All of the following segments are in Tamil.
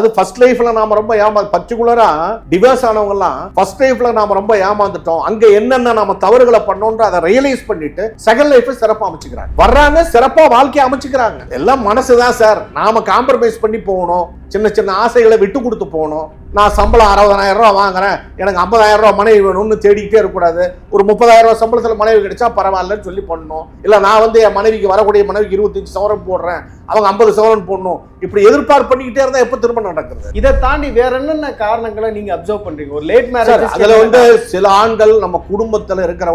அது ஃபர்ஸ்ட் லைஃப்ல நாம ரொம்ப ஏமா பர்டிகுலரா டிவர்ஸ் ஆனவங்கலாம் ஃபர்ஸ்ட் லைஃப்ல நாம ரொம்ப ஏமாந்துட்டோம். அங்க என்னென்ன நாம தவறுகளை பண்ணோன்ற அதை ரியலைஸ் பண்ணிட்டு செகண்ட் லைஃப் சிறப்பா அமைச்சுக்கிறாங்க. வர்றாங்க சிறப்பா வாழ்க்கையை அமைச்சுக்கிறாங்க. எல்லாம் மனசுதான் சார் நாம காம்ப்ரமைஸ் பண்ணி போகணும். சின்ன சின்ன ஆசைகளை விட்டு கொடுத்து போகணும். நான் சம்பளம் அறுபதாயிரம் ரூபா வாங்குறேன். எனக்கு ஐம்பதாயிரம் ரூபா மனைவி வேணும்னு தேடிக்கிட்டே இருக்கக்கூடாது. ஒரு முப்பதாயிரம் ரூபா சம்பளத்துல மனைவி கிடைச்சா பரவாயில்லன்னு சொல்லி பண்ணணும். இல்ல நான் வந்து என் மனைவிக்கு வரக்கூடிய மனைவிக்கு இருபத்தஞ்சு சவரன் போடுறேன். அவங்க ஐம்பது சவரன் போடணும். இப்படி எதிர்பார்ப்பு பண்ணிக்கிட்டே இருந்தா எப்ப திருமணம் நடக்கிறது? இதை தாண்டி வேற என்னென்ன காரணங்களை நீங்க அப்சர்வ் பண்றீங்க? ஒரு லேட் மேரேஜ் அதுல வந்து சில ஆண்கள் நம்ம குடும்பத்துல இருக்கிற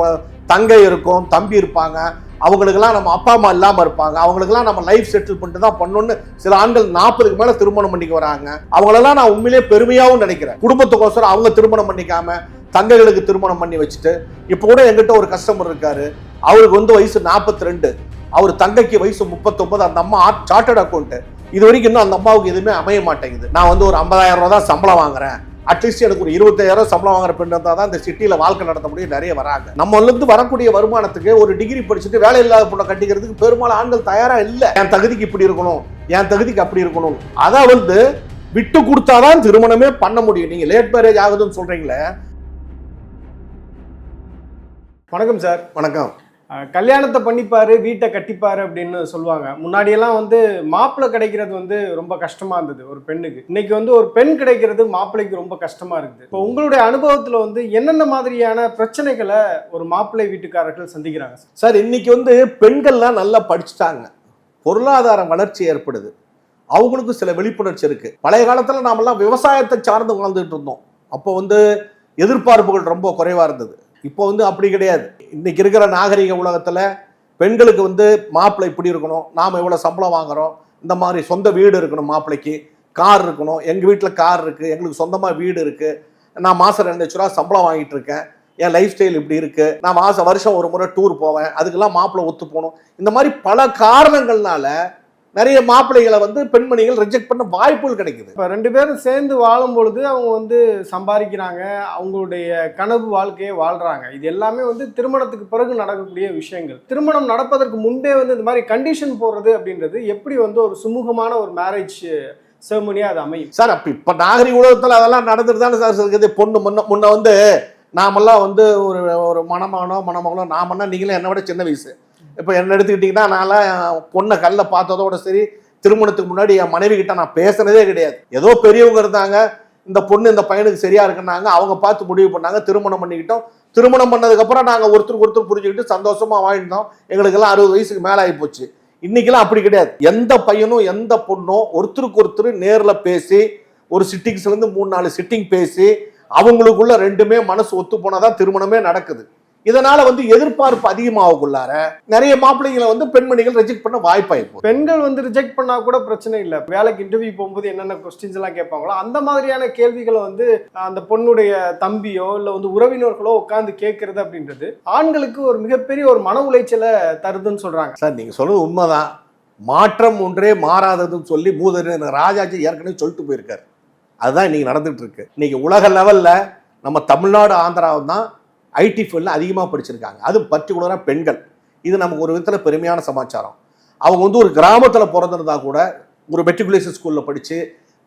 தங்கை இருக்கும் தம்பி இருப்பாங்க. அவங்களுக்கெல்லாம் நம்ம அப்பா அம்மா இல்லாமல் இருப்பாங்க. அவங்களுக்கெல்லாம் நம்ம லைஃப் செட்டில் பண்ணிட்டு தான் பண்ணணும்னு சில ஆண்கள் நாற்பதுக்கு மேலே திருமணம் பண்ணிக்க வராங்க. அவங்களெல்லாம் நான் உண்மையிலேயே பெருமையாகவும் நினைக்கிறேன். குடும்பத்துக்கோசரம் அவங்க திருமணம் பண்ணிக்காம தங்கைகளுக்கு திருமணம் பண்ணி வச்சுட்டு இப்போ கூட எங்கிட்ட ஒரு கஸ்டமர் இருக்காரு. அவருக்கு வந்து வயசு 42 ரெண்டு அவர் தங்கைக்கு வயசு முப்பத்தொன்பது. அந்த அம்மா சார்ட்டர்ட் அக்கௌண்ட்டு இது வரைக்கும் இன்னும் அந்த அம்மாவுக்கு எதுவுமே அமைய மாட்டேங்குது. நான் வந்து ஒரு 50000 ரூபா தான் சம்பளம் வாங்குறேன். அட்லீஸ்ட் எனக்கு ஒரு இருபத்தாயிரம் சம்பளம் வாங்குற பெண் இருந்தால் தான் இந்த சிட்டியில் வாழ்க்கை நடத்த முடியும். நிறைய வராங்க. நம்மளிருந்து வரக்கூடிய வருமானத்துக்கு ஒரு டிகிரி படிச்சுட்டு வேலை இல்லாத பொண்ணை கட்டிக்கிறதுக்கு பெரும்பாலும் ஆண்கள் தயாரா இல்லை. என் தகுதிக்கு இப்படி இருக்கணும் என் தகுதிக்கு அப்படி இருக்கணும். அதை வந்து விட்டு கொடுத்தாதான் திருமணமே பண்ண முடியும். நீங்க லேட் மேரேஜ் ஆகுதுன்னு சொல்றீங்களே? வணக்கம் சார். வணக்கம். கல்யாணத்தை பண்ணிப்பாரு வீட்டை கட்டிப்பாரு அப்படின்னு சொல்லுவாங்க. முன்னாடியெல்லாம் வந்து மாப்பிள்ளை கிடைக்கிறது வந்து ரொம்ப கஷ்டமா இருந்தது ஒரு பெண்ணுக்கு. இன்னைக்கு வந்து ஒரு பெண் கிடைக்கிறது மாப்பிள்ளைக்கு ரொம்ப கஷ்டமா இருக்குது. இப்போ உங்களுடைய அனுபவத்துல வந்து என்னென்ன மாதிரியான பிரச்சனைகளை ஒரு மாப்பிள்ளை வீட்டுக்காரர்கள் சந்திக்கிறாங்க? சார் சார் இன்னைக்கு வந்து பெண்கள்லாம் நல்லா படிச்சுட்டாங்க. பொருளாதார வளர்ச்சி ஏற்படுது. அவங்களுக்கும் சில விழிப்புணர்ச்சி இருக்கு. பழைய காலத்துல நாமெல்லாம் விவசாயத்தை சார்ந்து வாழ்ந்துட்டு இருந்தோம். அப்போ வந்து எதிர்பார்ப்புகள் ரொம்ப குறைவா இருந்தது. இப்போ வந்து அப்படி கிடையாது. இன்னைக்கு இருக்கிற நாகரிக உலகத்தில் பெண்களுக்கு வந்து மாப்பிள்ளை இப்படி இருக்கணும் நாம் எவ்வளோ சம்பளம் வாங்குறோம் இந்த மாதிரி சொந்த வீடு இருக்கணும் மாப்பிள்ளைக்கு கார் இருக்கணும் எங்கள் வீட்டில் கார் இருக்குது எங்களுக்கு சொந்தமாக வீடு இருக்குது நான் மாதம் ரெண்டு லட்ச ரூபா சம்பளம் வாங்கிட்டு இருக்கேன் என் லைஃப் ஸ்டைல் இப்படி இருக்குது நான் மாதம் வருஷம் ஒரு முறை டூர் போவேன் அதுக்கெல்லாம் மாப்பிள்ளை ஒத்து போகணும். இந்த மாதிரி பல காரணங்கள்னால நிறைய மாப்பிள்ளைகளை வந்து பெண்மணிகள் ரிஜெக்ட் பண்ண வாய்ப்புகள் கிடைக்குது. இப்போ ரெண்டு பேரும் சேர்ந்து வாழும் பொழுது அவங்க வந்து சம்பாதிக்கிறாங்க அவங்களுடைய கனவு வாழ்க்கையை வாழ்றாங்க. இது எல்லாமே வந்து திருமணத்துக்கு பிறகு நடக்கக்கூடிய விஷயங்கள். திருமணம் நடப்பதற்கு முன்பே வந்து இந்த மாதிரி கண்டிஷன் போடுறது அப்படின்றது எப்படி வந்து ஒரு சுமூகமான ஒரு மேரேஜ் செர்மனியா அது அமையும்? சார் அப்ப இப்ப நாகரிக உலகத்துல அதெல்லாம் நடந்துட்டு தானே சார் இருக்குது. பொண்ணு முன்ன முன்ன வந்து நாமெல்லாம் வந்து ஒரு ஒரு மணமகனோ மணமகளோ நாமன்னா நீங்களே என்னை விட சின்ன வயசு. இப்போ என்ன எடுத்துக்கிட்டிங்கன்னா நான்லாம் பொண்ணை கல்ல பார்த்ததோட சரி திருமணத்துக்கு முன்னாடி என் மனைவி கிட்ட நான் பேசுனதே கிடையாது. ஏதோ பெரியவங்க இருந்தாங்க இந்த பொண்ணு இந்த பையனுக்கு சரியா இருக்குன்னாங்க அவங்க பார்த்து முடிவு பண்ணாங்க திருமணம் பண்ணிக்கிட்டோம். திருமணம் பண்ணதுக்கப்புறம் நாங்கள் ஒருத்தருக்கு ஒருத்தர் புரிஞ்சுக்கிட்டு சந்தோஷமா வாழ்ந்தோம். எங்களுக்கெல்லாம் அறுபது வயசுக்கு மேலே ஆகி போச்சு. இன்னைக்கெல்லாம் அப்படி கிடையாது. எந்த பையனும் எந்த பொண்ணும் ஒருத்தருக்கு ஒருத்தர் நேரில் பேசி ஒரு சிட்டிங்ஸ்லேருந்து மூணு நாலு சிட்டிங் பேசி அவங்களுக்குள்ள ரெண்டுமே மனசு ஒத்து போனாதான் திருமணமே நடக்குது. இதனால வந்து எதிர்பார்ப்பு அதிகமாகக்குள்ளார நிறைய மாப்பிள்ளைகளை வந்து பெண்மணிகள் ரிஜெக்ட் பண்ண வாய்ப்பாயிருக்கும் பெண்கள் வந்து ரிஜெக்ட் பண்ணா கூட பிரச்சனை இல்லை. வேலைக்கு இன்டர்வியூ போகும்போது என்னென்ன கொஸ்டின்ஸ் எல்லாம் கேட்பாங்களோ அந்த மாதிரியான கேள்விகளை வந்து அந்த பொண்ணுடைய தம்பியோ இல்லை வந்து உறவினர்களோ உட்காந்து கேட்கறது அப்படின்றது ஆண்களுக்கு ஒரு மிகப்பெரிய ஒரு மன உளைச்சலை தருதுன்னு சொல்றாங்க. சார் நீங்க சொல்றது உண்மைதான். மாற்றம் ஒன்றே மாறாததுன்னு சொல்லி மூதறிஞர் ராஜாஜி ஏற்கனவே சொல்லிட்டு போயிருக்காரு. அதுதான் இன்னைக்கு நடந்துட்டு இருக்கு. இன்னைக்கு உலக லெவல்ல நம்ம தமிழ்நாடு ஆந்திராவும் தான் ஐடி ஃபீல்டில் அதிகமாக படிச்சிருக்காங்க. அது பர்டிகுலராக பெண்கள். இது நமக்கு ஒரு விதத்தில் பெருமையான சமாச்சாரம். அவங்க வந்து ஒரு கிராமத்தில் பிறந்திருந்தா கூட ஒரு மெட்ரிகுலேஷன் ஸ்கூலில் படித்து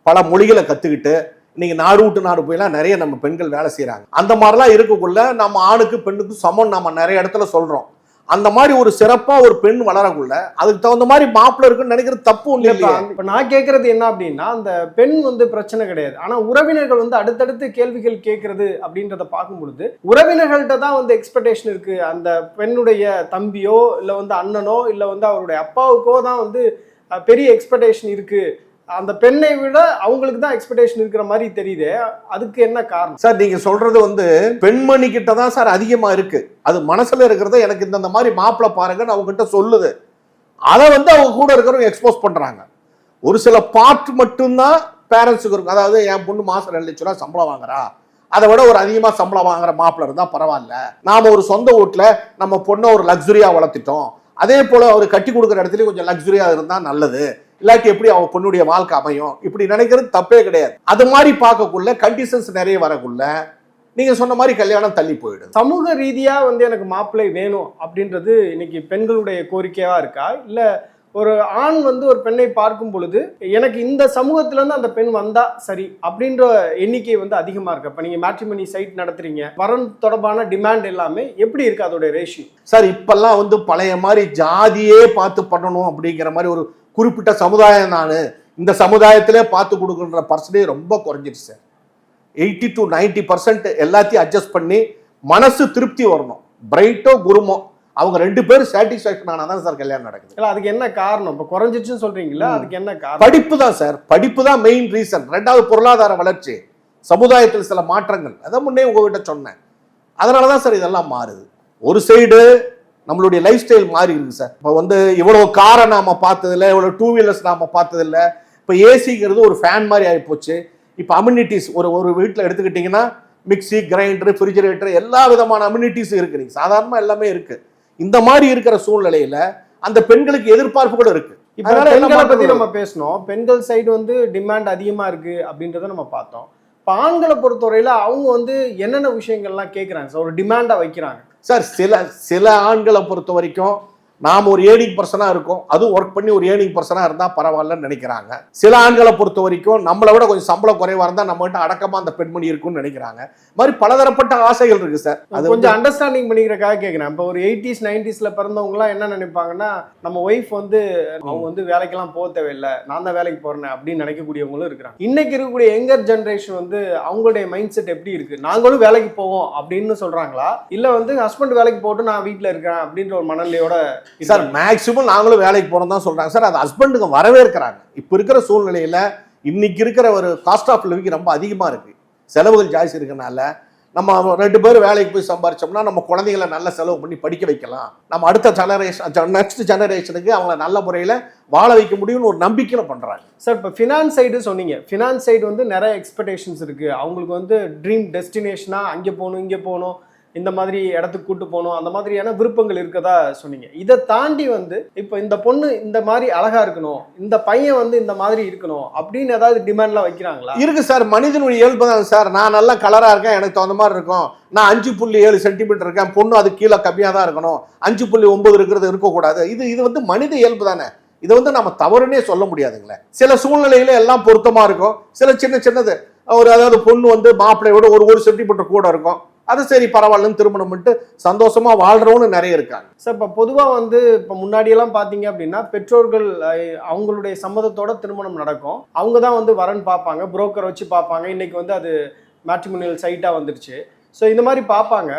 பல மொழிகளை கற்றுக்கிட்டு இன்னைக்கு நாடு விட்டு நாடு போயெல்லாம் நிறைய நம்ம பெண்கள் வேலை செய்கிறாங்க அந்த மாதிரிலாம் இருக்கக்குள்ள நம்ம ஆணுக்கு பெண்ணுக்கு சமம். நம்ம நிறைய இடத்துல சொல்கிறோம் அந்த மாதிரி ஒரு சிறப்பாக ஒரு பெண் வளரக்குள்ள அதுக்கு தகுந்த மாதிரி மாப்பிள்ளை இருக்குன்னு நினைக்கிறது தப்பு இல்லப்பா, இல்லையா. இப்ப நான் கேட்கறது என்ன அப்படின்னா அந்த பெண் வந்து பிரச்சனை கிடையாது. ஆனா உறவினர்கள் வந்து அடுத்தடுத்து கேள்விகள் கேட்கறது அப்படின்றத பார்க்கும் பொழுது உறவினர்கள்ட்ட தான் வந்து எக்ஸ்பெக்டேஷன் இருக்கு. அந்த பெண்ணுடைய தம்பியோ இல்ல வந்து அண்ணனோ இல்ல வந்து அவருடைய அப்பாவுக்கோ தான் வந்து பெரிய எக்ஸ்பெக்டேஷன் இருக்கு. அந்த பெண்ணை விட அவங்களுக்கு தான் எக்ஸ்பெக்டேஷன் இருக்கிற மாதிரி தெரியுது. அதுக்கு என்ன காரணம்? சார் நீங்க சொல்றது வந்து பெண்மணி கிட்ட தான் சார் அதிகமா இருக்கு. அது மனசுல இருக்கிறத எனக்கு இந்த மாதிரி மாப்பிள்ள பாருங்கன்னு அவங்க கிட்ட சொல்லுது. அதை வந்து அவங்க கூட இருக்கிறவங்க எக்ஸ்போஸ் பண்றாங்க. ஒரு சில பார்ட் மட்டும்தான் பேரண்ட்ஸுக்கு இருக்கும். அதாவது என் பொண்ணு மாசம் ரெண்டு லட்ச ரூபா சம்பளம் வாங்குறா. அதை விட ஒரு அதிகமாக சம்பளம் வாங்குற மாப்பிள்ளை இருந்தால் பரவாயில்ல. நாம் ஒரு சொந்த வீட்டில் நம்ம பொண்ணை ஒரு லக்ஸுரியாக வளர்த்துட்டோம். அதே போல் அவர் கட்டி கொடுக்குற இடத்துலையும் கொஞ்சம் லக்ஸுரியாக இருந்தால் நல்லது. இல்லாட்டி எப்படி அவ பொண்ணுடைய வாழ்க்கை அமையும்? இப்படி நினைக்கிறது தப்பே கிடையாது. அது மாதிரி பார்க்கக்குள்ள கண்டிஷன்ஸ் நிறைய வரக்குள்ள நீங்க சொன்ன மாதிரி கல்யாணம் தள்ளி போயிடுது. சமூக ரீதியா வந்து எனக்கு மாப்பிள்ளை வேணும் அப்படின்றது இன்னைக்கு பெண்களுடைய கோரிக்கையா இருக்கா? இல்ல ஒரு ஆண் வந்து ஒரு பெண்ணை பார்க்கும் பொழுது எனக்கு இந்த சமூகத்துல இருந்து அந்த பெண் வந்தா சரி அப்படின்ற எண்ணிக்கை வந்து அதிகமா இருக்கு. இப்ப நீங்க மேட்ரிமனி சைட் நடத்துறீங்க. வரன் தொடர்பான டிமாண்ட் எல்லாமே எப்படி இருக்கு அதோட ரேஷியோ சார் இப்பெல்லாம் வந்து பழைய மாதிரி ஜாதியே பார்த்து பண்ணணும் அப்படிங்கிற மாதிரி ஒரு குறிப்பிட்ட சமுதாயம் நான் இந்த சமுதாயத்திலே பார்த்து கொடுக்குற பர்சன்டேஜ் ரொம்ப குறைஞ்சிருச்சு sir. Eighty to ninety percent எல்லாத்தையும் அட்ஜஸ்ட் பண்ணி மனசு திருப்தி வரணும். பிரைட்டோ குருமோ அவங்க ரெண்டு பேரும் சாட்டிஸ்ஃபேக்ஷன் ஆனால் தான் சார் கல்யாணம் நடக்குது. இல்ல அதுக்கு என்ன காரணம்? இப்ப குறைஞ்சிச்சுன்னு சொல்றீங்களா அதுக்கு என்ன காரணம்? படிப்பு தான் சார். படிப்பு தான் மெயின் ரீசன் ரெண்டாவது பொருளாதார வளர்ச்சி. சமுதாயத்தில் சில மாற்றங்கள். அதை முன்னே உங்ககிட்ட சொன்னேன். அதனால தான் சார் இதெல்லாம் மாறுது. ஒரு சைடு நம்மளுடைய லைஃப் ஸ்டைல் மாறி இருக்கு சார் இப்போ வந்து இவ்வளோ காரை நாம பார்த்ததில்ல இவ்வளோ டூ வீலர்ஸ் நாம பார்த்ததில்ல. இப்போ ஏசிங்கிறது ஒரு ஃபேன் மாதிரி ஆகிப்போச்சு இப்போ அம்யூனிட்டிஸ் ஒரு ஒரு வீட்டில் எடுத்துக்கிட்டிங்கன்னா மிக்ஸி கிரைண்டர் ரெஃப்ரிஜரேட்டர் எல்லா விதமான அம்யூனிட்டிஸும் இருக்கு நீங்க. சாதாரணமாக எல்லாமே இருக்கு. இந்த மாதிரி இருக்கிற சூழ்நிலையில அந்த பெண்களுக்கு எதிர்பார்ப்பு கூட இருக்கு. இப்ப பெண்களை மாற்றங்கள் நம்ம பேசணும். பெண்கள் சைடு வந்து டிமாண்ட் அதிகமா இருக்கு அப்படின்றத நம்ம பார்த்தோம். இப்ப ஆண்களை பொறுத்தவரையில அவங்க வந்து என்னென்ன விஷயங்கள்லாம் கேட்கறாங்க சார் ஒரு டிமாண்டா வைக்கிறாங்க. சார் சில சில ஆண்களை பொறுத்த வரைக்கும் நாம் ஒரு ஏர்னிங் பர்சனாக இருக்கோம். அதுவும் ஒர்க் பண்ணி ஒரு ஏர்னிங் பர்சனாக இருந்தால் பரவாயில்லன்னு நினைக்கிறாங்க. சில ஆண்களை பொறுத்த வரைக்கும் நம்மளை விட கொஞ்சம் சம்பளம் குறைவாக இருந்தால் நம்மகிட்ட அடக்கமாக அந்த பெண்மணி இருக்கும்னு நினைக்கிறாங்க. மாதிரி பலதரப்பட்ட ஆசைகள் இருக்குது சார். அது கொஞ்சம் அண்டர்ஸ்டாண்டிங் பண்ணிக்கிறக்காக கேட்குறேன் இப்போ ஒரு எயிட்டிஸ் நைன்டிஸில் பிறந்தவங்களாம் என்ன நினைப்பாங்கன்னா நம்ம ஒய்ஃப் வந்து அவங்க வந்து வேலைக்கெல்லாம் போக தேவையில்லை. நான் தான் வேலைக்கு போகிறேன் அப்படின்னு நினைக்கக்கூடியவங்களும் இருக்கிறாங்க. இன்னைக்கு இருக்கக்கூடிய யங்கர் ஜென்ரேஷன் வந்து அவங்களுடைய மைண்ட் செட் எப்படி இருக்குது நாங்களும் வேலைக்கு போவோம் அப்படின்னு சொல்கிறாங்களா இல்லை வந்து ஹஸ்பண்ட் வேலைக்கு போட்டு நான் வீட்டில் இருக்கிறேன் அப்படின்ற ஒரு மனநிலையோட சார் மேக்சிமம் நாங்களும் வேலைக்கு போகிறோம் தான் சொல்கிறாங்க சார் அது ஹஸ்பண்டுங்க வரவேற்கிறாங்க. இப்போ இருக்கிற சூழ்நிலையில் இன்னைக்கு இருக்கிற ஒரு காஸ்ட் ஆஃப் லிவிங் ரொம்ப அதிகமாக இருக்கு. செலவுகள் ஜாஸ்தி இருக்கனால நம்ம ரெண்டு பேரும் வேலைக்கு போய் சம்பாரிச்சோம்னா நம்ம குழந்தைகளை நல்ல செலவு பண்ணி படிக்க வைக்கலாம். நம்ம அடுத்த ஜெனரேஷன் நெக்ஸ்ட் ஜெனரேஷனுக்கு அவங்கள நல்ல முறையில் வாழ வைக்க முடியும்னு ஒரு நம்பிக்கையில் பண்ணுறாங்க சார் இப்போ ஃபினான்ஸ் சைடு சொன்னீங்க. ஃபினான்ஸ் சைடு வந்து நிறைய எக்ஸ்பெக்டேஷன்ஸ் இருக்கு. அவங்களுக்கு வந்து ட்ரீம் டெஸ்டினேஷனா அங்கே போகணும் இங்கே போகணும். இந்த மாதிரி இடத்துக்கு கூட்டு போகணும் அந்த மாதிரியான விருப்பங்கள் இருக்கதா சொன்னீங்க. இதை தாண்டி வந்து இப்போ இந்த பொண்ணு இந்த மாதிரி அழகா இருக்கணும் இந்த பையன் வந்து இந்த மாதிரி இருக்கணும் அப்படின்னு ஏதாவது டிமாண்ட்லாம் வைக்கிறாங்களா? இருக்கு சார் மனிதனுடைய இயல்பு தான் சார். நான் நல்லா கலராக இருக்கேன் எனக்கு தகுந்த மாதிரி இருக்கும். நான் அஞ்சு புள்ளி ஏழு சென்டிமீட்டர் இருக்கேன் பொண்ணு அது கீழே கம்மியாக தான் இருக்கணும். அஞ்சு புள்ளி ஒன்பது இருக்கிறது இருக்கக்கூடாது. இது இது வந்து மனித இயல்பு தானே. இதை வந்து நம்ம தவறுனே சொல்ல முடியாதுங்களே. சில சூழ்நிலையில எல்லாம் பொருத்தமா இருக்கும். சில சின்ன சின்னது ஒரு அதாவது பொண்ணு வந்து மாப்பிள்ளையோட ஒரு ஒரு சென்டிமீட்டர் கூட இருக்கும். அது சரி பரவாயில்லன்னு திருமணம் பண்ணிட்டு சந்தோஷமா வாழ்றவங்க நிறைய இருக்காங்க. சார் இப்போ பொதுவாக வந்து இப்போ முன்னாடியெல்லாம் பார்த்தீங்க அப்படின்னா பெற்றோர்கள் அவங்களுடைய சம்மதத்தோட திருமணம் நடக்கும். அவங்க தான் வந்து வரன் பார்ப்பாங்க புரோக்கர் வச்சு பார்ப்பாங்க. இன்னைக்கு வந்து அது மேட்ரிமோனியல் சைட்டாக வந்துருச்சு. ஸோ இந்த மாதிரி பார்ப்பாங்க.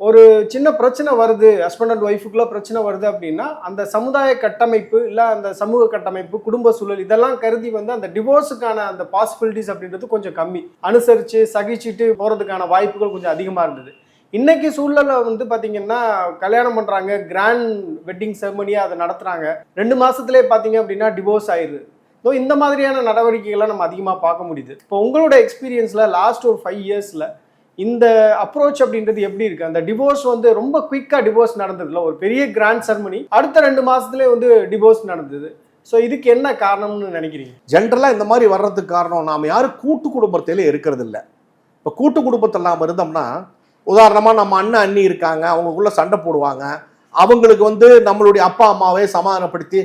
ஒரு சின்ன பிரச்சனை வருது ஹஸ்பண்ட் அண்ட் ஒய்ஃபுக்குள்ள பிரச்சனை வருது அப்படின்னா அந்த சமுதாய கட்டமைப்பு இல்லை அந்த சமூக கட்டமைப்பு குடும்ப சூழல் இதெல்லாம் கருதி வந்து அந்த டிவோர்ஸுக்கான அந்த பாசிபிலிட்டிஸ் அப்படின்றது கொஞ்சம் கம்மி. அனுசரித்து சகிச்சுட்டு போகிறதுக்கான வாய்ப்புகள் கொஞ்சம் அதிகமாக இருந்தது. இன்னைக்கு சூழ்நிலை வந்து பார்த்தீங்கன்னா கல்யாணம் பண்ணுறாங்க கிராண்ட் வெட்டிங் செரமனியாக அதை நடத்துகிறாங்க ரெண்டு மாதத்துலேயே பார்த்தீங்க அப்படின்னா டிவோர்ஸ் ஆயிருது ஸோ இந்த மாதிரியான நடவடிக்கைகளை நம்ம அதிகமாக பார்க்க முடியுது. இப்போ உங்களோட எக்ஸ்பீரியன்ஸில் லாஸ்ட் ஒரு ஃபைவ் இயர்ஸில் இந்த அப்ரோச் அப்படின்றது எப்படி இருக்கு? அந்த டிவோர்ஸ் வந்து ரொம்ப குயிக்கா டிவோர்ஸ் நடந்ததுல ஒரு பெரிய கிராண்ட் செரமனி அடுத்த ரெண்டு மாசத்துலயே வந்து டிவோர்ஸ் நடந்தது. ஸோ இதுக்கு என்ன காரணம்னு நினைக்கிறீங்க? ஜென்ரலாக இந்த மாதிரி வர்றதுக்கு காரணம் நாம் யாரும் கூட்டு குடும்பத்திலே இருக்கிறது இல்லை இப்போ கூட்டு குடும்பத்தில் நாம் இருந்தோம்னா உதாரணமாக நம்ம அண்ணன் அண்ணி இருக்காங்க அவங்களுக்குள்ள சண்டை போடுவாங்க. அவங்களுக்கு வந்து நம்மளுடைய அப்பா அம்மாவே சமாதானப்படுத்தி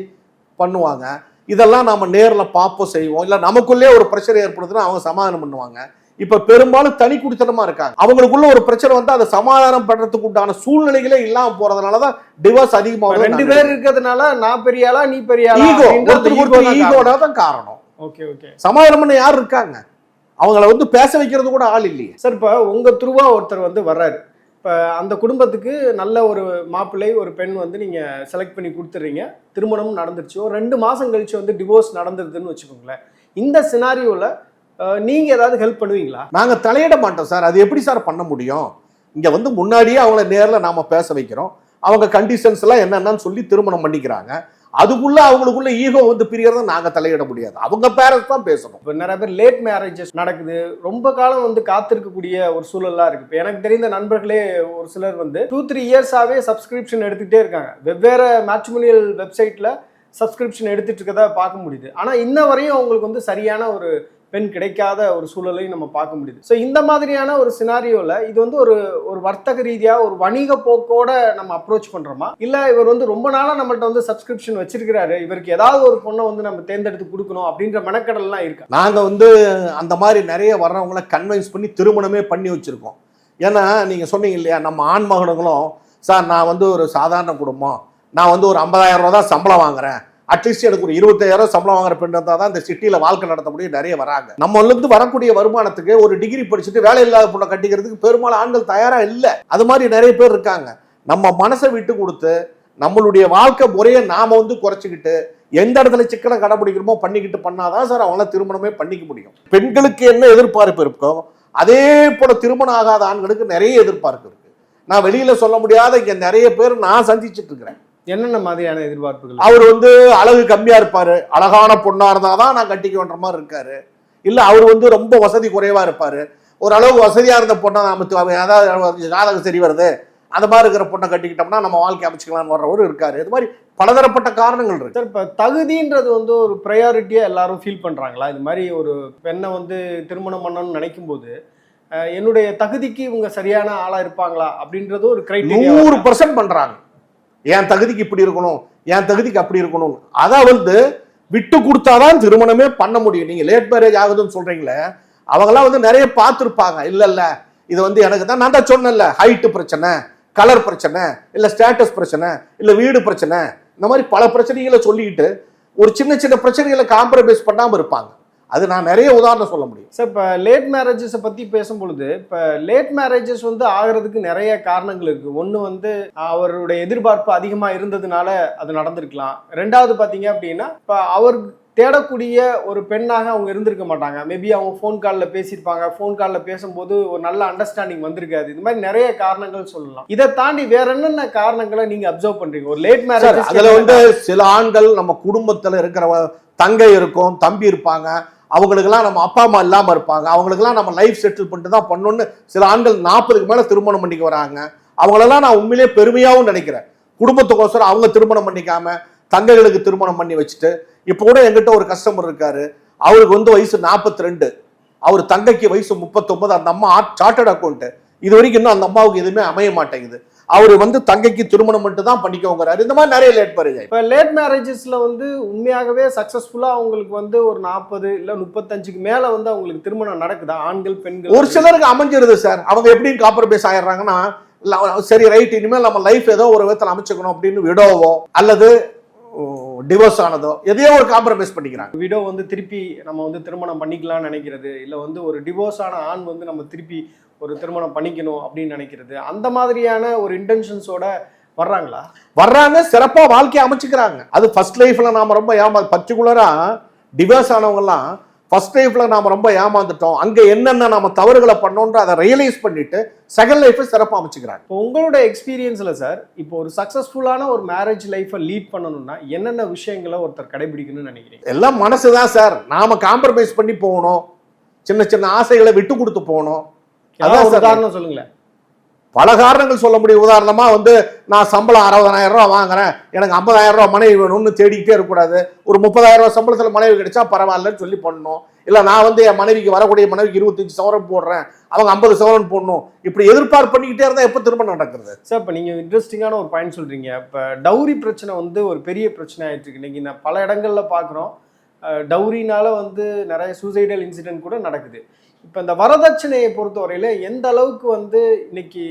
பண்ணுவாங்க. இதெல்லாம் நம்ம நேரில் பார்ப்போம் செய்வோம். இல்லை நமக்குள்ளே ஒரு பிரச்சனை ஏற்படுதுன்னா அவங்க சமாதானம் பண்ணுவாங்க. இப்போ பெரும்பாலும் தனி குடித்தனமா இருக்காங்க. அவங்களுக்குள்ள ஒரு பிரச்சனை வந்து அதை சமாதானம் பண்றதுக்கு உண்டான சூழ்நிலைகளே இல்லாம போறதுனால தான் டிவோர்ஸ் அதிகமாக ரெண்டு பேர் இருக்கிறதுனால நான் பெரிய ஆளா நீ பெரிய ஆளா ஈகோட தான் காரணம். Okay okay. சமாதானம் பண்ண யார் இருக்காங்க? அவங்கள வந்து பேச வைக்கிறது கூட ஆள் இல்லையே. சார் இப்போ உங்க த்ரூவா ஒருத்தர் வந்து வர்றாரு. இப்போ அந்த குடும்பத்துக்கு நல்ல ஒரு மாப்பிள்ளை ஒரு பெண் வந்து நீங்க செலக்ட் பண்ணி கொடுத்துறீங்க திருமணமும் நடந்துருச்சு. ஒரு ரெண்டு மாசம் கழிச்சு வந்து டிவோர்ஸ் நடந்துருதுன்னு வச்சுக்கோங்களேன். இந்த சினாரியோல நீங்க ஏதாவது ஹெல்ப் பண்ணுவீங்களா? நாங்க தலையிட மாட்டோம் சார். அது எப்படி சார் பண்ண முடியும்? இங்க வந்து முன்னாடியே அவங்கள நேர்ல நாம பேச வைக்கிறோம். அவங்க கண்டிஷன்ஸ் எல்லாம் என்னென்னு சொல்லி திருமணம் பண்ணிக்கிறாங்க. அதுக்குள்ள அவங்களுக்குள்ள ஈகோ வந்து பிரியறத நாங்க தலையிட முடியாது. அவங்க பேரண்ட்ஸ் தான் பேசணும். இப்போ நிறைய பேர் லேட் மேரேஜஸ் நடக்குது. ரொம்ப காலம் வந்து காத்திருக்கக்கூடிய ஒரு சூழல்லாம் இருக்கு. இப்போ எனக்கு தெரிந்த நண்பர்களே ஒரு சிலர் வந்து டூ த்ரீ இயர்ஸாவே சப்ஸ்கிரிப்ஷன் எடுத்துக்கிட்டே இருக்காங்க. வெவ்வேறு மேட்ரிமோனியல் வெப்சைட்ல சப்ஸ்கிரிப்ஷன் எடுத்துட்டு இருக்கதா பார்க்க முடியுது. ஆனா இன்ன வரையும் அவங்களுக்கு வந்து சரியான ஒரு பெண் கிடைக்காத ஒரு சூழலையும் நம்ம பார்க்க முடியுது. ஸோ இந்த மாதிரியான ஒரு சினாரியோவில் இது வந்து ஒரு ஒரு வர்த்தக ரீதியாக ஒரு வணிக போக்கோட நம்ம அப்ரோச் பண்ணுறோமா இல்லை இவர் வந்து ரொம்ப நாளாக நம்மள்ட்ட வந்து சப்ஸ்கிரிப்ஷன் வச்சிருக்கிறாரு இவருக்கு ஏதாவது ஒரு பொண்ணை வந்து நம்ம தேர்ந்தெடுத்து கொடுக்கணும் அப்படின்ற மெனக்கடல்லாம் இருக்கு? நாங்கள் வந்து அந்த மாதிரி நிறைய வர்றவங்கள கன்வின்ஸ் பண்ணி திருமணமே பண்ணி வச்சுருக்கோம். ஏன்னா நீங்கள் சொன்னீங்க இல்லையா நம்ம ஆண் மகனுங்களும் சார் நான் வந்து ஒரு சாதாரண குடும்பம். நான் வந்து ஒரு 50000 ரூபா தான் சம்பளம் வாங்குறேன். அட்லீஸ்ட் எனக்கு ஒரு இருபத்தாயிரம் சம்பளம் வாங்குற பெண் இருந்தால் தான் இந்த சிட்டியில் வாழ்க்கை நடத்த முடியும். நிறைய வராங்க. நம்மளிருந்து வரக்கூடிய வருமானத்துக்கு ஒரு டிகிரி படிச்சுட்டு வேலை இல்லாத பொண்ணை கட்டிக்கிறதுக்கு பெரும்பாலும் ஆண்கள் தயாராக இல்லை. அது மாதிரி நிறைய பேர் இருக்காங்க. நம்ம மனசை விட்டு கொடுத்து நம்மளுடைய வாழ்க்கை முறையை நாம் வந்து குறைச்சிக்கிட்டு எந்த இடத்துல சிக்கனை கடைபிடிக்கிறோமோ பண்ணிக்கிட்டு பண்ணாதான் சார் அவங்களால திருமணமே பண்ணிக்க முடியும். பெண்களுக்கு என்ன எதிர்பார்ப்பு இருக்கோ அதே போல திருமணம் ஆகாத ஆண்களுக்கு நிறைய எதிர்பார்ப்பு இருக்கு. நான் வெளியில சொல்ல முடியாத இங்க நிறைய பேர் நான் சந்திச்சுட்டு இருக்கிறேன். என்னென்ன மாதிரியான எதிர்பார்ப்புகள்? அவர் வந்து அழகு கம்மியா இருப்பாரு. அழகான பொண்ணா இருந்தாதான் நான் கட்டிக்குவேன்ற மாதிரி இருக்காரு. இல்ல அவர் வந்து ரொம்ப வசதி குறைவா இருப்பாரு. ஒரு அளவு வசதியா இருந்த பொண்ணை நாம து- அதாவது ஜாதகம் சரி வருது அந்த மாதிரி இருக்கிற பொண்ணை கட்டிக்கிட்டோம்னா நம்ம வாழ்க்கை அமைச்சுக்கலாம்னு வர்றவர் இருக்காரு. இது மாதிரி பலதரப்பட்ட காரணங்கள் இருக்கு. சார் இப்போ தகுதின்றது வந்து ஒரு ப்ரையாரிட்டியாக எல்லாரும் ஃபீல் பண்ணுறாங்களா இது மாதிரி ஒரு பெண்ணை வந்து திருமணம் பண்ணணும்னு நினைக்கும் போது என்னுடைய தகுதிக்கு இவங்க சரியான ஆளாக இருப்பாங்களா? அப்படின்றது ஒரு கிரைட்டீரியா நூறு பர்சன்ட் பண்றாங்க. என் தகுதிக்கு இப்படி இருக்கணும் என் தகுதிக்கு அப்படி இருக்கணும். அதை வந்து விட்டு கொடுத்தாதான் திருமணமே பண்ண முடியும். நீங்கள் லேட் மேரேஜ் ஆகுதுன்னு சொல்கிறீங்களே அவங்களாம் வந்து நிறைய பார்த்துருப்பாங்க. இல்லை இல்லை இது வந்து எனக்கு தான் நான் தான் சொன்னேன்ல ஹைட்டு பிரச்சனை கலர் பிரச்சனை இல்லை ஸ்டேட்டஸ் பிரச்சனை இல்லை வீடு பிரச்சனை இந்த மாதிரி பல பிரச்சனைகளை சொல்லிக்கிட்டு ஒரு சின்ன சின்ன பிரச்சனைகளை காம்ப்ரமைஸ் பண்ணாமல் இருப்பாங்க. அது நான் நிறைய உதாரணம் சொல்ல முடியும். சார் இப்போ லேட் மேரேஜஸை பற்றி பேசும்பொழுது இப்போ லேட் மேரேஜஸ் வந்து ஆகிறதுக்கு நிறைய காரணங்கள் இருக்குது ஒன்று வந்து அவருடைய எதிர்பார்ப்பு அதிகமாக இருந்ததுனால அது நடந்திருக்கலாம். ரெண்டாவது பார்த்தீங்க அப்படின்னா இப்போ அவர் தேடக்கூடிய ஒரு பெண்ணாக அவங்க இருந்திருக்க மாட்டாங்க. மேபி அவங்க ஃபோன் காலில் பேசியிருப்பாங்க. ஃபோன் காலில் பேசும்போது ஒரு நல்ல அண்டர்ஸ்டாண்டிங் வந்திருக்காது. இது மாதிரி நிறைய காரணங்கள் சொல்லலாம். இதை தாண்டி வேற என்னென்ன காரணங்களை நீங்கள் அப்சர்வ் பண்ணுறீங்க ஒரு லேட் மேரேஜ் அதுல வந்து சில ஆண்கள் நம்ம குடும்பத்துல இருக்கிற தங்கை இருக்கும் தம்பி இருப்பாங்க. அவங்களுக்கெல்லாம் நம்ம அப்பா அம்மா இல்லாமல் இருப்பாங்க. அவங்களுக்கெல்லாம் நம்ம லைஃப் செட்டில் பண்ணிட்டு தான் பண்ணணும்னு சில ஆண்கள் நாற்பதுக்கு மேலே திருமணம் பண்ணிக்க வராங்க. அவங்களெல்லாம் நான் உண்மையிலேயே பெருமையாகவும் நினைக்கிறேன். குடும்பத்துக்கோசரம் அவங்க திருமணம் பண்ணிக்காம தங்கைகளுக்கு திருமணம் பண்ணி வச்சுட்டு இப்போ கூட எங்கிட்ட ஒரு கஸ்டமர் இருக்காரு. அவருக்கு வந்து வயசு 42 ரெண்டு அவர் தங்கைக்கு வயசு முப்பத்தொன்பது. அந்த அம்மா சார்ட்டர்ட் அக்கௌண்ட்டு இது வரைக்கும் இன்னும் அந்த அம்மாவுக்கு எதுவுமே அமைய மாட்டேங்குது. அவர் வந்து தங்கைக்கு திருமணம் மட்டும் தான் பண்ணிக்கோங்கிறாரு. இந்த மாதிரி நிறைய லேட் மேரேஜ் இப்போ லேட் மேரேஜஸ்ல வந்து உண்மையாகவே சக்ஸஸ்ஃபுல்லாக அவங்களுக்கு வந்து ஒரு நாற்பது இல்லை முப்பத்தஞ்சுக்கு மேலே வந்து அவங்களுக்கு திருமணம் நடக்குதா? ஆண்கள் பெண்கள்? ஒரு சிலருக்கு அமைஞ்சிருது சார். அவங்க எப்படியும் காம்ப்ரமைஸ் ஆயிடுறாங்கன்னா சரி ரைட் இனிமேல் நம்ம லைஃப் ஏதோ ஒரு விதத்தில் அமைச்சுக்கணும் அப்படின்னு விடோவோ அல்லது டிவோர்ஸ் ஆனதோ எதையோ ஒரு காம்ப்ரமைஸ் பண்ணிக்கிறாங்க. விடோ வந்து திருப்பி நம்ம வந்து திருமணம் பண்ணிக்கலாம்னு நினைக்கிறது. இல்லை வந்து ஒரு டிவோர்ஸ் ஆன ஆண் வந்து நம்ம திருப்பி ஒரு திருமணம் பண்ணிக்கணும் அப்படின்னு நினைக்கிறது. அந்த மாதிரியான ஒரு இன்டென்ஷன்ஸோட வர்றாங்களா? வர்றாங்க சிறப்பா வாழ்க்கையை அமைச்சுக்கிறாங்க. அது ஃபர்ஸ்ட் லைஃப்ல நாம ரொம்ப ஏமா பர்டிகுலரா டிவோர்ஸ் ஆனவங்கலாம் ஃபர்ஸ்ட் லைஃப்ல நாம ரொம்ப ஏமாந்துட்டோம். அங்க என்னென்ன நாம தவறுகளை பண்ணோன்ற அதை ரியலைஸ் பண்ணிட்டு செகண்ட் லைஃபை சிறப்பா அமைச்சுக்கிறாங்க. இப்போ உங்களோட எக்ஸ்பீரியன்ஸில் சார் இப்போ ஒரு சக்ஸஸ்ஃபுல்லான ஒரு மேரேஜ் லைஃப்பை லீட் பண்ணணும்னா என்னென்ன விஷயங்களை ஒருத்தர் கடைபிடிக்கணும்னு நினைக்கிறீங்க? எல்லாம் மனசு தான் சார் நாம காம்ப்ரமைஸ் பண்ணி போகணும். சின்ன சின்ன ஆசைகளை விட்டு கொடுத்து போகணும். அதான். உதாரணம் சொல்லுங்களேன். பல காரணங்கள் சொல்ல முடியும். உதாரணமா வந்து நான் சம்பளம் அறுபதாயிரம் ரூபா வாங்குறேன். எனக்கு ஐம்பதாயிரம் ரூபா மனைவி வேணும்னு தேடிக்கிட்டே இருக்கக்கூடாது. ஒரு முப்பதாயிரம் ரூபா சம்பளத்துல மனைவி கிடைச்சா பரவாயில்லன்னு சொல்லி பண்ணணும். இல்ல நான் வந்து என் மனைவிக்கு வரக்கூடிய மனைவிக்கு இருபத்தஞ்சு சவரன் போடுறேன். அவங்க ஐம்பது சவரன் போடணும். இப்படி எதிர்பார்ப்பு பண்ணிக்கிட்டே இருந்தா எப்ப திரும்ப நடக்கிறது? சார் இப்போ நீங்கள் இன்ட்ரெஸ்டிங்கான ஒரு பாயிண்ட் சொல்கிறீங்க இப்போ டவுரி பிரச்சனை வந்து ஒரு பெரிய பிரச்சனை ஆயிட்டு இருக்கு. இன்னைக்கு நான் பல இடங்கள்ல பார்க்குறோம் டவுரினால வந்து நிறைய சூசைடல் இன்சிடென்ட் கூட நடக்குது. இப்போ இந்த வரதட்சணையை பொறுத்தவரையில் எந்த அளவுக்கு வந்து இன்னைக்கு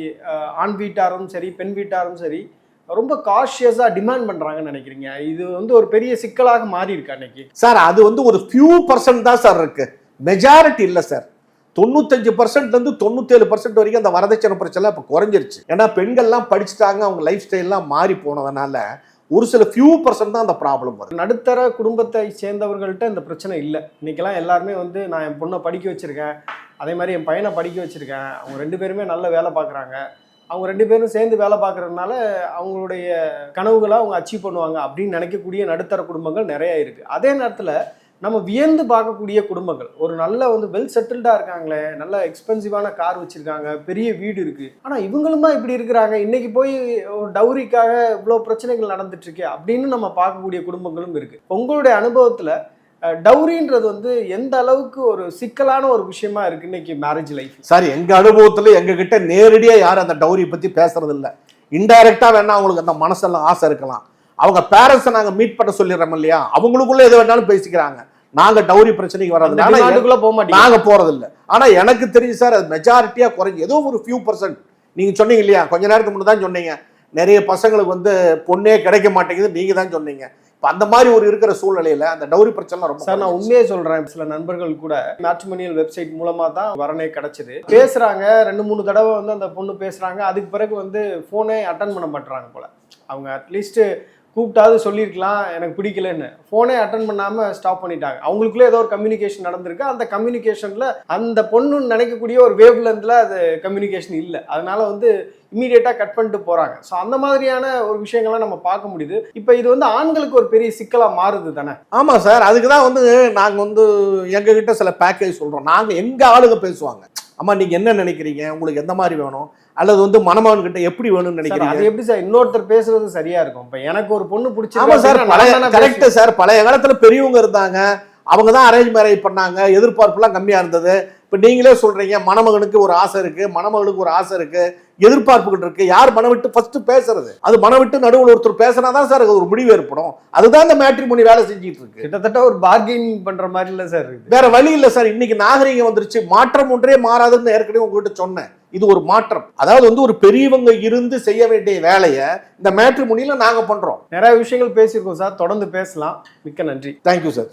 ஆண் வீட்டாரும் சரி பெண் வீட்டாரும் சரி ரொம்ப காஷியஸாக டிமாண்ட் பண்ணுறாங்கன்னு நினைக்கிறீங்க? இது வந்து ஒரு பெரிய சிக்கலாக மாறி இருக்கா இன்னைக்கு? சார் அது வந்து ஒரு ஃபியூ பர்சன்ட் தான் சார் இருக்கு. மெஜாரிட்டி இல்லை சார். தொண்ணூத்தஞ்சு பர்சன்ட்லேருந்து தொண்ணூத்தேழு பர்சன்ட் வரைக்கும் அந்த வரதட்சணை பிரச்சனை இப்போ குறைஞ்சிருச்சு. ஏன்னா பெண்கள்லாம் படிச்சுட்டாங்க அவங்க லைஃப் ஸ்டைல்லாம் மாறி போனதுனால ஒரு சில ஃபியூ பர்சன்ட் தான் அந்த ப்ராப்ளம் வருது. நடுத்தர குடும்பத்தை சேர்ந்தவர்கள்ட்ட இந்த பிரச்சனை இல்லை. இன்னைக்கெல்லாம் எல்லாருமே வந்து நான் என் பொண்ணை படிக்க வச்சிருக்கேன். அதே மாதிரி என் பையனை படிக்க வச்சிருக்கேன். அவங்க ரெண்டு பேருமே நல்ல வேலை பார்க்குறாங்க. அவங்க ரெண்டு பேரும் சேர்ந்து வேலை பார்க்கறதுனால அவங்களுடைய கனவுகளை அவங்க அச்சீவ் பண்ணுவாங்க. அப்படின்னு நினைக்கக்கூடிய நடுத்தர குடும்பங்கள் நிறைய இருக்குது அதே நேரத்தில் நம்ம வியந்து பார்க்கக்கூடிய குடும்பங்கள். ஒரு நல்ல வந்து வெல் செட்டில்டாக இருக்காங்களே நல்ல எக்ஸ்பென்சிவான கார் வச்சிருக்காங்க பெரிய வீடு இருக்கு. ஆனால் இவங்களுமா இப்படி இருக்கிறாங்க? இன்னைக்கு போய் ஒரு டவுரிக்காக இவ்வளோ பிரச்சனைகள் நடந்துட்டு இருக்கே அப்படின்னு நம்ம பார்க்கக்கூடிய குடும்பங்களும் இருக்கு. உங்களுடைய அனுபவத்தில் டவுரின்றது வந்து எந்த அளவுக்கு ஒரு சிக்கலான ஒரு விஷயமா இருக்கு இன்னைக்கு மேரேஜ் லைஃப் சார் எங்க அனுபவத்துல எங்க கிட்ட நேரடியா யாரும் அந்த டவுரி பத்தி பேசுறது இல்லை இன்டைரக்டா வேணா அவங்களுக்கு அந்த மனசெல்லாம் ஆசை இருக்கலாம். அவங்க பேரண்ட்ஸை நாங்க மீட் பண்ண சொல்லிடுறோம் இல்லையா? அவங்களுக்குள்ள எது வேணாலும் பேசிக்கிறாங்க. நாங்க டவுரி பிரச்சனைக்கு வர்றதுனால போக மாட்டீங்க. நாங்க போறது இல்ல ஆனா எனக்கு தெரியும் சார் அது மெஜாரிட்டியா குறைஞ்சு ஏதோ ஒரு ஃபியூ பர்சன்ட் நீங்க சொன்னீங்க இல்லையா? கொஞ்ச நேரத்துக்கு முன்னாடி தான் சொன்னீங்க. நிறைய பசங்களுக்கு வந்து பொண்ணே கிடைக்க மாட்டேங்குது நீங்க தான் சொன்னீங்க. இப்ப அந்த மாதிரி ஒரு இருக்கிற சூழ்நிலையில அந்த டவுரி பிரச்சனை ரொம்ப சார் நான். உண்மையே சொல்றேன். சில நண்பர்கள் கூட மேட்ரிமோனியல் வெப்சைட் மூலமா தான் வரனே கிடைச்சது. பேசுறாங்க. ரெண்டு மூணு தடவை வந்து அந்த பொண்ணு பேசுறாங்க. அதுக்கு பிறகு வந்து போனே அட்டன் பண்ண மாட்டாங்க போல. அவங்க அட்லீஸ்ட் கூப்பிட்டாவது சொல்லியிருக்கலாம் எனக்கு பிடிக்கலன்னு. ஃபோனே அட்டன் பண்ணாமல் ஸ்டாப் பண்ணிட்டாங்க. அவங்களுக்குள்ளே ஏதோ ஒரு கம்யூனிகேஷன் நடந்திருக்கு. அந்த கம்யூனிகேஷனில் அந்த பொண்ணுன்னு நினைக்கக்கூடிய ஒரு வேவ் அது கம்யூனிகேஷன் இல்லை. அதனால வந்து இமீடியட்டாக கட் பண்ணிட்டு போகிறாங்க ஸோ அந்த மாதிரியான ஒரு விஷயங்கள்லாம் நம்ம பார்க்க முடியுது. இப்போ இது வந்து ஆண்களுக்கு ஒரு பெரிய சிக்கலாக மாறுது தானே? ஆமாம் சார். அதுக்கு தான் வந்து நாங்கள் வந்து எங்ககிட்ட சில பேக்கேஜ் சொல்கிறோம் நாங்கள் எங்கள் ஆளுங்க பேசுவாங்க? அம்மா நீங்க என்ன நினைக்கிறீங்க? உங்களுக்கு எந்த மாதிரி வேணும்? அல்லது வந்து மணமகன் கிட்ட எப்படி வேணும்னு நினைக்கிறீங்க? அது எப்படி சார்? இன்னொருத்தர் பேசுறது சரியா இருக்கும். இப்போ எனக்கு ஒரு பொண்ணு பிடிச்சிருக்கு சார் பழைய கரெக்ட் சார் பழைய காலத்துல பெரியவங்க இருந்தாங்க. அவங்க தான் அரேஞ்ச் மேரேஜ் பண்ணாங்க. எதிர்பார்ப்புலாம் கம்மியா இருந்தது. இப்போ நீங்களே சொல்றீங்க மணமகனுக்கு ஒரு ஆசை இருக்கு மணமகளுக்கு ஒரு ஆசை இருக்கு எதிர்பார்ப்புகள் இருக்கு. யார் மனம் விட்டு ஃபர்ஸ்ட் பேசுறது? அது மனம் விட்டு நடுவில் ஒருத்தர் பேசினா தான் சார் அது ஒரு முடிவு ஏற்படும். அதுதான் இந்த மேட்ரிமோனி வேலை செஞ்சிட்டு இருக்கு. கிட்டத்தட்ட ஒரு பார்கெனிங் பண்ற மாதிரி இல்ல சார் வேற வழி இல்லை சார். இன்னைக்கு நாகரிகம் வந்துருச்சு. மாற்றம் ஒன்றே மாறாதுன்னு ஏற்கனவே உங்ககிட்ட சொன்னேன். இது ஒரு மாற்றம். அதாவது வந்து ஒரு பெரியவங்க இருந்து செய்ய வேண்டிய வேலையை இந்த மேட்ரிமோனியில நாங்க பண்றோம். நிறைய விஷயங்கள் பேசியிருக்கோம் சார். தொடர்ந்து பேசலாம். மிக்க நன்றி. Thank you sir